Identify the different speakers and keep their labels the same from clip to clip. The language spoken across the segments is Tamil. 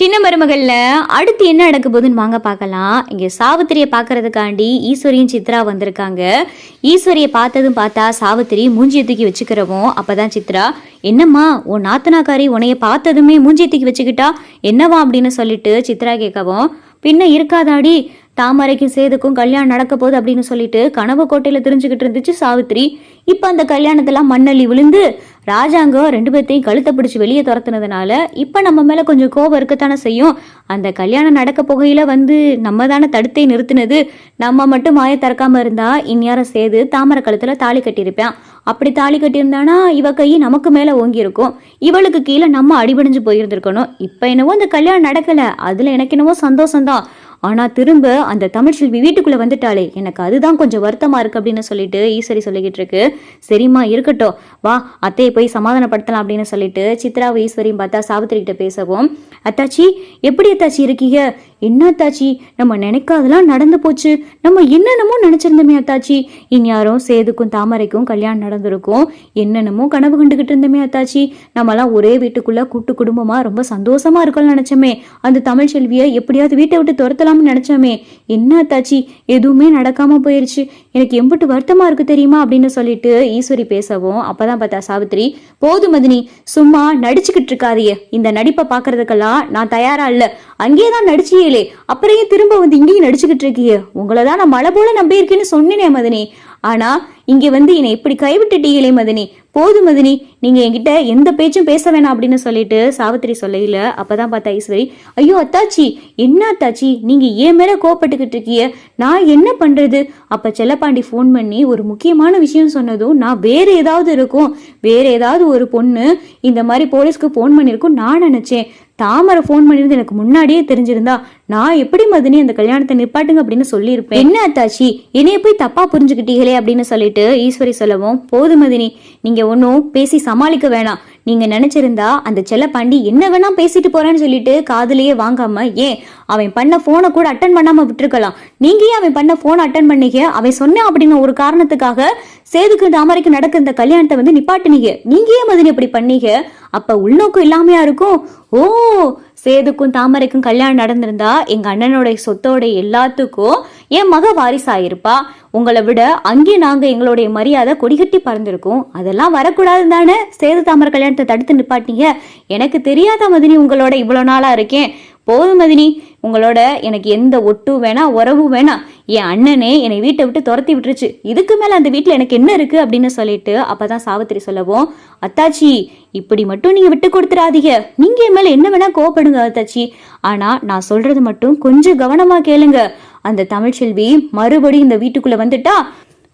Speaker 1: சின்ன மருமகளில் அடுத்து என்ன நடக்க போகுதுன்னு வாங்க பார்க்கலாம். இங்கே சாவித்திரியை பார்க்கறதுக்காண்டி ஈஸ்வரியும் சித்ரா வந்திருக்காங்க. ஈஸ்வரியை பார்த்ததும் பார்த்தா சாவித்திரி மூஞ்சியை தூக்கி வச்சுக்கிறவும் அப்பதான் சித்ரா என்னம்மா உன் நாத்தனாக்காரி உன்னைய பார்த்ததுமே மூஞ்சியை தூக்கி வச்சுக்கிட்டா? என்னவா? அப்படின்னு சொல்லிட்டு சித்ரா கேட்கவும் பின்ன இருக்காதாடி. தாமரைக்கும் சேதுக்கும் கல்யாணம் நடக்க போகுது அப்படின்னு சொல்லிட்டு கனவு கோட்டையில தெரிஞ்சுக்கிட்டு இருந்துச்சு சாவித்திரி. இப்ப அந்த கல்யாணத்தெல்லாம் மண்ணள்ளி விழுந்து ராஜாங்கம் ரெண்டு பேர்த்தையும் கழுத்தை பிடிச்சி வெளியே துரத்துனதுனால இப்ப நம்ம மேல கொஞ்சம் கோபம் இருக்கத்தானே செய்யும். அந்த கல்யாணம் நடக்க போகையில வந்து நம்ம தானே தடுத்தே நிறுத்தினது. நம்ம மட்டும் மாய திறக்காம இருந்தா இந்நேரம் சேது தாமரை கழுத்துல தாலி கட்டியிருப்பேன். அப்படி தாலி கட்டியிருந்தானா? இவ கை நமக்கு மேலே ஓங்கியிருக்கும். இவளுக்கு கீழே நம்ம அடிபடிஞ்சு போயிருந்திருக்கணும். இப்போ என்னவோ அந்த கல்யாணம் நடக்கலை. அதில் எனக்கு என்னவோ சந்தோஷம்தான். ஆனால் திரும்ப அந்த தமிழ்ச்செல்வி வீட்டுக்குள்ளே வந்துட்டாளே. எனக்கு அதுதான் கொஞ்சம் வருத்தமாக இருக்குது அப்படின்னு சொல்லிட்டு ஈஸ்வரி சொல்லிக்கிட்டு இருக்கு. சரிம்மா இருக்கட்டும். வா அத்தையை போய் சமாதானப்படுத்தலாம் அப்படின்னு சொல்லிட்டு சித்ராவும் ஈஸ்வரியும் பார்த்தா சாவித்திரி கிட்ட பேசவும் அத்தாச்சி எப்படி அத்தாச்சி இருக்கீங்க? என்ன அத்தாச்சி? நம்ம நினைக்காதெல்லாம் நடந்து போச்சு. நம்ம என்னென்னமோ நினைச்சிருந்தோமே அத்தாச்சி. இந்யாரும் சேதுக்கும் தாமரைக்கும் கல்யாணம் நடந்திருக்கும். என்னென்னமோ கனவு கண்டுகிட்டு இருந்தோமே அத்தாச்சி. நம்மலாம் ஒரே வீட்டுக்குள்ள கூட்டு குடும்பமா ரொம்ப சந்தோஷமா இருக்கோம்னு நினைச்சோமே. அந்த தமிழ் செல்வியை எப்படியாவது வீட்டை விட்டு துரத்தலாம்னு நினைச்சோமே. என்ன அத்தாச்சி? எதுவுமே நடக்காம போயிருச்சு. எனக்கு எம்பிட்டு வருத்தமா இருக்கு தெரியுமா? அப்படின்னு சொல்லிட்டு ஈஸ்வரி பேசவும் அப்பதான் பார்த்தா சாவித்திரி போது மதினி. சும்மா நடிச்சுக்கிட்டு இருக்காதியே இந்த நடிப்பை பாக்குறதுக்கெல்லாம் நான் தயாரா இல்ல. அங்கேயே தான் நடிச்சியேலே அப்புறம் ஏன் திரும்ப வந்து இங்கேயும் நடிச்சுக்கிட்டு இருக்கீங்க உங்களை தான் நான் மழை போல நம்பியிருக்கேன்னு சொன்னேனே மதனி. ஆனா இங்க வந்து என்னை இப்படி கைவிட்டுட்டீங்களே மதினி. போதும் மதினி நீங்க என்கிட்ட எந்த பேச்சும் பேச வேணாம் அப்படின்னு சொல்லிட்டு சாவித்திரி சொல்லையில அப்பதான் பார்த்தா ஈஸ்வரி ஐயோ அத்தாச்சி என்ன அத்தாச்சி நீங்க ஏன் மேல கோவப்பட்டுக்கிட்டு இருக்கீங்க? நான் என்ன பண்றது? அப்ப செல்லப்பாண்டி ஃபோன் பண்ணி ஒரு முக்கியமான விஷயம் சொன்னதும் நான் வேற ஏதாவது இருக்கும் வேற ஏதாவது ஒரு பொண்ணு இந்த மாதிரி போலீஸ்க்கு ஃபோன் பண்ணியிருக்கும் நான் நினைச்சேன். தாமரை ஃபோன் பண்ணியிருந்து எனக்கு முன்னாடியே தெரிஞ்சிருந்தா நான் எப்படி மதினி அந்த கல்யாணத்தை நிப்பாட்டுங்க அப்படின்னு சொல்லியிருப்பேன். என்ன அத்தாச்சி என்னைய போய் தப்பா புரிஞ்சுக்கிட்டீங்களே அப்படின்னு சொல்லிட்டு ஈஸ்வரி சொல்லவும் போதும் மதினி நீங்க ஒன்றும் பேசி சமாளிக்க வேணாம். நீங்க நினைச்சிருந்தா அந்த செல்லப்பாண்டி என்ன வேணா பேசிட்டு போறேன்னு சொல்லிட்டு காதுலயே வாங்காம ஏன் அவன் பண்ண போனை கூட அட்டன் பண்ணாம விட்டுருக்கலாம். நீங்க ஏன் அவன் பண்ண போனை அட்டன் பண்ணீங்க அவன் சொன்னேன் அப்படின்னு ஒரு காரணத்துக்காக சேதுக்கு தாமரைக்கு நடக்க இந்த கல்யாணத்தை வந்து நிப்பாட்டுனீங்க. நீங்க ஏன் மதினி இப்படி பண்ணீங்க. அப்ப உள்நோக்கம் இல்லாமையா இருக்கும்? ஓ சேதுக்கும் தாமரைக்கும் கல்யாணம் நடந்திருந்தா எங்க அண்ணனோட சொத்தோட எல்லாத்துக்கும் என் மக வாரிசாயிருப்பா உங்களை விட அங்கே நாங்க எங்களுடைய மரியாதை கொடிகட்டி பறந்திருக்கோம். அதெல்லாம் வரக்கூடாது தானே சேது தாமரை கல்யாணத்தை தடுத்து நிப்பாட்டீங்க? எனக்கு தெரியாத மதினி உங்களோட இவ்வளவு நாளா இருக்கேன். போதும் மதினி. உங்களோட எனக்கு எந்த ஒட்டும் வேணா உறவும் வேணாம் என் அண்ணனே என்னை வீட்டை விட்டு துரத்தி விட்டுருச்சு. இதுக்கு மேல அந்த வீட்டில் எனக்கு என்ன இருக்கு அப்படின்னு சொல்லிட்டு அப்பதான் சாவித்திரி சொல்லவும் அத்தாச்சி இப்படி மட்டும் நீங்க விட்டு கொடுத்துறாதீங்க நீங்க என் மேல என்ன வேணா கோவப்படுங்க அத்தாச்சி. ஆனா நான் சொல்றது மட்டும் கொஞ்சம் கவனமா கேளுங்க. அந்த தமிழ்ச்செல்வி மறுபடியும் இந்த வீட்டுக்குள்ள வந்துட்டா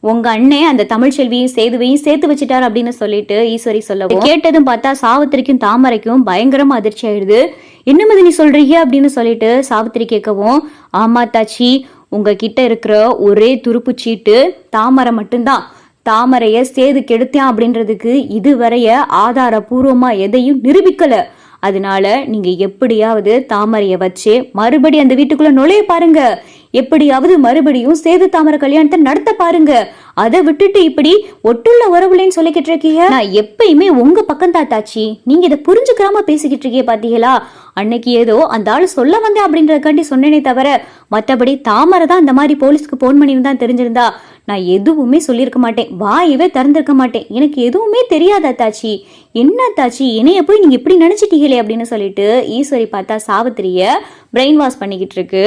Speaker 1: உங்க அண்ணே அந்த தமிழ் செல்வியும் சேதுவையும் சேர்த்து வச்சுட்டார் அப்படின்னு சொல்லிட்டு ஈஸ்வரி சொல்லவும் கேட்டதும் பார்த்தா சாவித்திரிக்கும் தாமரைக்கும் பயங்கரமா அதிர்ச்சி ஆயிடுது. என்ன நீ சொல்றீங்க? அப்படின்னு சொல்லிட்டு சாவித்திரி கேட்கவும் ஆமா தாச்சி உங்ககிட்ட இருக்கிற ஒரே துருப்பு சீட்டு தாமரை மட்டும்தான். தாமரைய சேது கெடுத்தேன் அப்படின்றதுக்கு இதுவரைய ஆதாரபூர்வமா எதையும் நிரூபிக்கல. அதனால நீங்க எப்படியாவது தாமரைய வச்சு மறுபடி அந்த வீட்டுக்குள்ள நுழைய பாருங்க. எப்படியாவது மறுபடியும் சேது தாமரை கல்யாணத்தை நடத்த பாருங்க. அதை விட்டுட்டு இப்படி ஒட்டுள்ள உறவுலன்னு சொல்லிக்கிட்டு இருக்கீங்க? நான் எப்பயுமே உங்க பக்கம் தாத்தாச்சி நீங்க இதை புரிஞ்சுக்காம பேசிக்கிட்டு இருக்கீங்க பாத்தீங்களா? அன்னைக்கு ஏதோ அந்த ஆள் சொல்ல வந்தேன் அப்படின்றதுக்காண்டி சொன்னேனே தவிர மற்றபடி தாமரை தான் அந்த மாதிரி போலீஸ்க்கு போன் பண்ணியிருந்தா தெரிஞ்சிருந்தா. நான் எதுவுமே சொல்லியிருக்க மாட்டேன். வாயவே திறந்திருக்க மாட்டேன். எனக்கு எதுவுமே தெரியாதா தாச்சி? என்ன தாச்சி? என்னைய போய் நீங்க இப்படி நினைச்சிட்டீங்களே அப்படின்னு சொல்லிட்டு ஈஸ்வரி பார்த்தா சாவித்திரிய பிரெயின் வாஷ் பண்ணிக்கிட்டு இருக்கு.